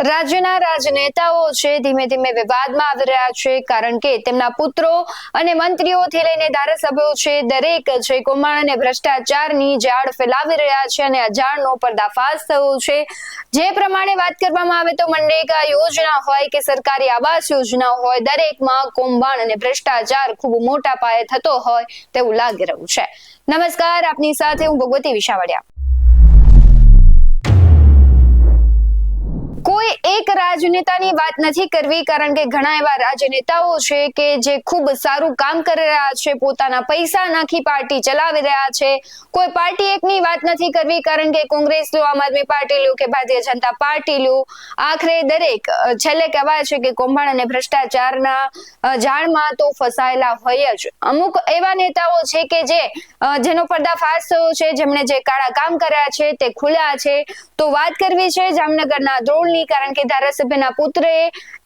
રાજ્યના રાજનેતાઓ છે, ધીમે ધીમે વિવાદમાં આવી રહ્યા છે, કારણ કે તેમના પુત્રો અને મંત્રીઓથી લઈને ધારાસભ્યો છે, દરેક છે કૌભાંડ અને ભ્રષ્ટાચારની જાળ ફેલાવી રહ્યા છે અને અજાણનો પર્દાફાશ થયો છે. જે પ્રમાણે વાત કરવામાં આવે તો મનરેગા યોજના હોય કે સરકારી આવાસ યોજના હોય, દરેકમાં કૌભાંડ અને ભ્રષ્ટાચાર ખૂબ મોટા પાયે થતો હોય તેવું લાગી રહ્યું છે. નમસ્કાર, આપની સાથે હું ભગવતી વિશાવડિયા. એક રાજનેતાની વાત નથી કરવી, કારણ કે ઘણા એવા રાજનેતાઓ છે કે જે ખૂબ સારું કામ કરી રહ્યા છે, પોતાના પૈસા નાખી પાર્ટી ચલાવી રહ્યા છે. કોઈ પાર્ટી એકની વાત નથી કરવી, કારણ કે કોંગ્રેસ લો, આમ આદમી પાર્ટી લો કે ભારતીય જનતા પાર્ટી લો. આખરે દરેક છેલ્લે કહેવાય છે કે કૌભાંડ અને ભ્રષ્ટાચારના જાળમાં તો ફસાયેલા હોય જ. અમુક એવા નેતાઓ છે કે જે જેનો પર્દાફાશ થયો છે, જેમણે જે કાળા કામ કર્યા છે, તે ખુલ્યા છે. તો વાત કરવી છે જામનગરના ધ્રોળની કારણ કે ધારાસભ્યના પુત્રએ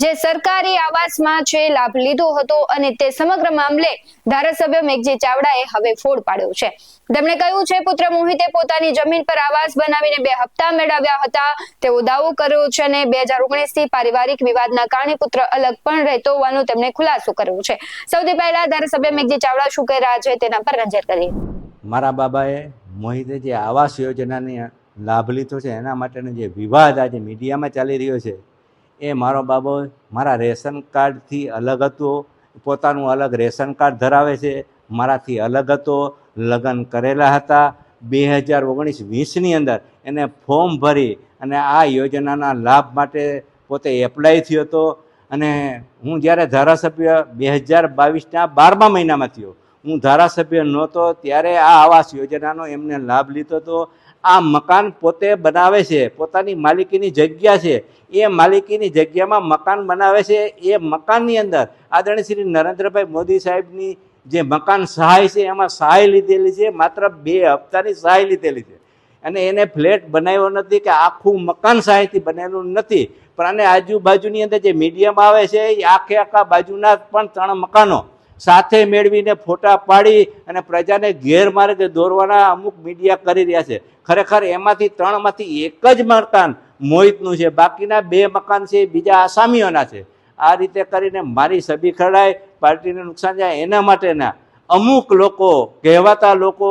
જે સરકારી આવાસમાં છે, લાભ લીધો હતો અને તે સમગ્ર મામલે ધારાસભ્ય મેઘજી ચાવડાએ હવે ફોડ પાડ્યો છે. તેમણે કહ્યું છે, પુત્ર મોહિતે પોતાની જમીન પર આવાસ બનાવીને બે હપ્તા મેળવ્યા હતા. તેવો દાવો કર્યો છે અને બે હજાર ઓગણીસથી પારિવારિક વિવાદના કારણે પુત્ર અલગ પણ રહેતો હોવાનો તેમણે ખુલાસો કર્યો છે. સૌથી પહેલા ધારાસભ્ય મેઘજી ચાવડા શું કહી રહ્યા છે તેના પર નજર કરીએ. મારા બાબાએ મોહિતે જે આવાસ યોજનાની લાભ લીધો છે. એના માટેનો જે વિવાદ આજે મીડિયામાં ચાલી રહ્યો છે, એ મારો બાબો મારા રેશન કાર્ડથી અલગ હતો. પોતાનું અલગ રેશન કાર્ડ ધરાવે છે. મારાથી અલગ હતો. લગ્ન કરેલા હતા બે હજાર ઓગણીસ વીસની અંદર. એને ફોર્મ ભરી અને આ યોજનાના લાભ માટે પોતે એપ્લાય થયો હતો. અને હું જ્યારે ધારાસભ્ય બે હજાર બાવીસના બારમા મહિનામાં થયો. હું ધારાસભ્ય નહોતો. ત્યારે આ આવાસ યોજનાનો એમને લાભ લીધો હતો. આ મકાન પોતે બનાવે છે, પોતાની માલિકીની જગ્યા છે. એ માલિકીની જગ્યામાં મકાન બનાવે છે. એ મકાનની અંદર આદરણીય શ્રી નરેન્દ્રભાઈ મોદી સાહેબની જે મકાન સહાય છે, એમાં સહાય લીધેલી છે, માત્ર બે હપ્તાની સહાય લીધેલી છે. અને એને ફ્લેટ બનાવ્યો નથી કે આખું મકાન સહાયથી બનેલું નથી. પણ આને આજુબાજુની અંદર જે મીડિયમ આવે છે, એ આખે આખા બાજુના પણ ત્રણ મકાનો. સાથે મેળવીને ફોટા પાડી અને પ્રજાને ગેરમાર્ગે દોરવાના અમુક મીડિયા કરી રહ્યા છે. ખરેખર એમાંથી ત્રણમાંથી એક જ મકાન મોહિતનું છે. બાકીના બે મકાન છે બીજા આસામીઓના છે. આ રીતે કરીને મારી સભી ખરડાય, પાર્ટીને નુકસાન જાય એના માટેના અમુક લોકો, કહેવાતા લોકો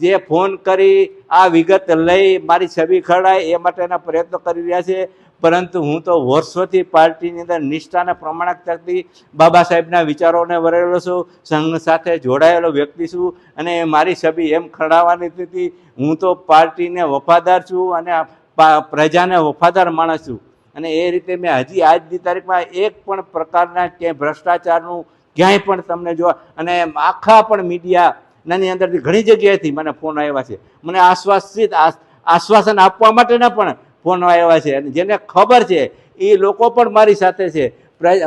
જે ફોન કરી આ વિગત લઈ મારી છબી ખરડાય એ માટેના પ્રયત્નો કરી રહ્યા છે. પરંતુ હું તો વર્ષોથી પાર્ટીની અંદર નિષ્ઠા અને પ્રમાણિકતાથી બાબા સાહેબના વિચારોને વરેલો છું, સંઘ સાથે જોડાયેલો વ્યક્તિ છું અને મારી છબી એમ ખડાવવાની હતી હું તો પાર્ટીને વફાદાર છું અને પ્રજાને વફાદાર માણસ છું. અને એ રીતે મેં હજી આજની તારીખમાં એક પણ પ્રકારના ક્યાંય ભ્રષ્ટાચારનું ક્યાંય પણ તમને જોવા, અને આખા પણ મીડિયા નાની અંદરથી ઘણી જગ્યાએથી મને ફોન આવ્યા છે. મને આશ્વાસિત આશ્વાસન આપવા માટેના પણ ફોન આવ્યા છે. અને જેને ખબર છે, એ લોકો પણ મારી સાથે છે.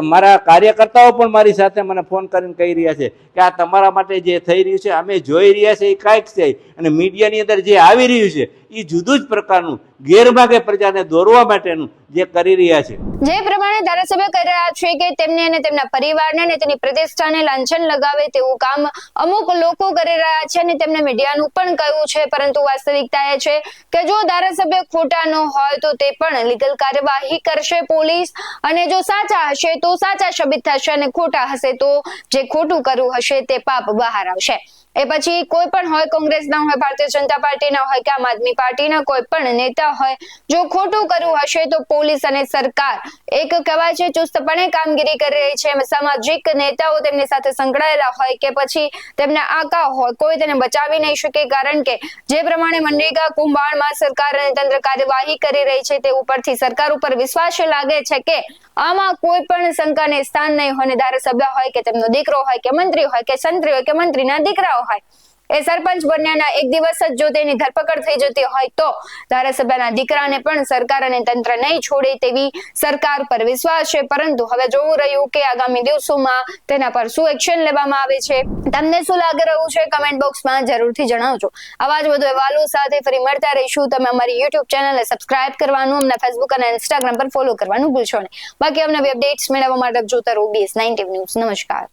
મારા કાર્યકર્તાઓ પણ મારી સાથે મને ફોન કરીને કહી રહ્યા છે કે આ તમારા માટે જે થઈ રહ્યું છે, અમે જોઈ રહ્યા છે, એ કાંઈક છે. અને મીડિયાની અંદર જે આવી રહ્યું છે એ જુદું જ પ્રકારનું ગેરભાગે પ્રજાને દોરવા માટેનું જે કરી રહ્યા છે. જે પ્રમાણે ધારાસભ્ય કરી રહ્યા છે કે તેમને અને તેમના પરિવારને અને તેની પ્રતિષ્ઠાને લાંછન લગાવે તેવું કામ અમુક લોકો કરી રહ્યા છે અને તેમને મીડિયાનું પણ કહ્યું છે, પરંતુ વાસ્તવિકતા એ છે કે જો ધારાસભ્ય ખોટા ન હોય તો તે પણ લીગલ કાર્યવાહી કરશે પોલીસ. અને જો સાચા હશે તો સાચા સાબિત થશે અને ખોટા હશે તો જે ખોટું કર્યું હશે તે પાપ બહાર આવશે. એ પછી કોઈ પણ હોય કોંગ્રેસના હોય, ભારતીય જનતા પાર્ટીના હોય કે આમ આદમી પાર્ટીના કોઈ પણ નેતા હોય, જો ખોટું કર્યું હશે તો પોલીસ અને સરકાર એક કહેવાય છે, ચુસ્તપણે કામગીરી કરી રહી છે. સામાજિક નેતાઓ તેમની સાથે સંકળાયેલા હોય કે પછી તેમના આકા હોય, કોઈ તેને બચાવી નહીં શકે. કારણ કે જે પ્રમાણે મનરેગા કુંભાણમાં સરકાર અને તંત્ર કાર્યવાહી કરી રહી છે તે ઉપરથી સરકાર ઉપર વિશ્વાસ લાગે છે કે આમાં કોઈ પણ શંકાને સ્થાન નહીં હોય ધારાસભ્ય હોય કે તેમનો દીકરો હોય કે મંત્રી હોય કે સંત્રી હોય કે મંત્રીના દીકરાઓ હોય. એ સરપંચ બન્યાના એક દિવસ જ જો તેની ધરપકડ થઈ જતી હોય તો ધારાસભ્યના દીકરાને પણ સરકાર અને તંત્ર નહીં છોડે તેવી સરકાર પર વિશ્વાસ છે. પરંતુ હવે જોવું રહ્યું કે આગામી દિવસોમાં તેના પર શું એક્શન લેવામાં આવે છે. તમને શું લાગી રહ્યું છે? કમેન્ટ બોક્સમાં જરૂરથી જણાવજો. આવા જ વધુ અહેવાલો સાથે ફરી મળતા રહીશું. તમે અમારી યુટ્યુબ ચેનલને સબસ્ક્રાઇબ કરવાનું, અમને ફેસબુક અને ઇન્સ્ટાગ્રામ પર ફોલો કરવાનું ભૂલશો નહીં. બાકી અમને અપડેટ્સ મેળવવા માટે જોતા રહો. બીએસ નાઇન્ટી ન્યૂઝ નમસ્કાર.